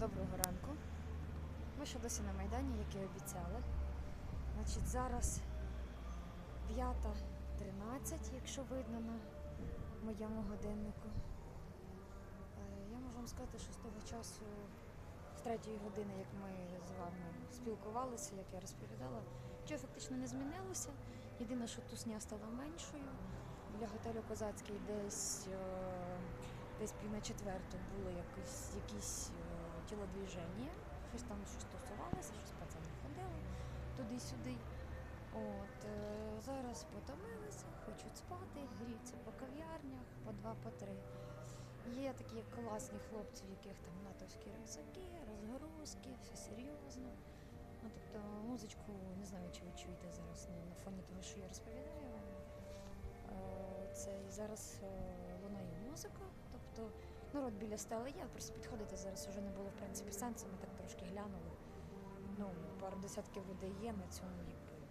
Доброго ранку. Ми ще досі на Майдані, як і обіцяли. Значить, зараз 5.13, якщо видно на моєму годиннику. Е, Я можу вам сказати, що з того часу, з третьої години, як ми з вами спілкувалися, як я розповідала, нічого фактично не змінилося. Єдине, що тусня стала меншою. Біля готелю Козацький десь, е, десь пів на четверту було якісь, якісь е, тілодвіження. Щось там щось стосувалося, щось пацани ходили туди-сюди. От, е, зараз потомилися, хочуть спати, гріються по кав'ярнях, по два, по три. Є такі класні хлопці, в яких там натовські рюкзаки, розгрузки, все серйозно. Ну, тобто музичку, не знаю, чи ви чуєте зараз ну, на фоні того, що я розповідаю. Е, Це і зараз е, лунає народ біля стели є, просто підходити зараз вже не було в принципі сенсу. Ми так трошки глянули. Ну, пару десятків людей є на цьому,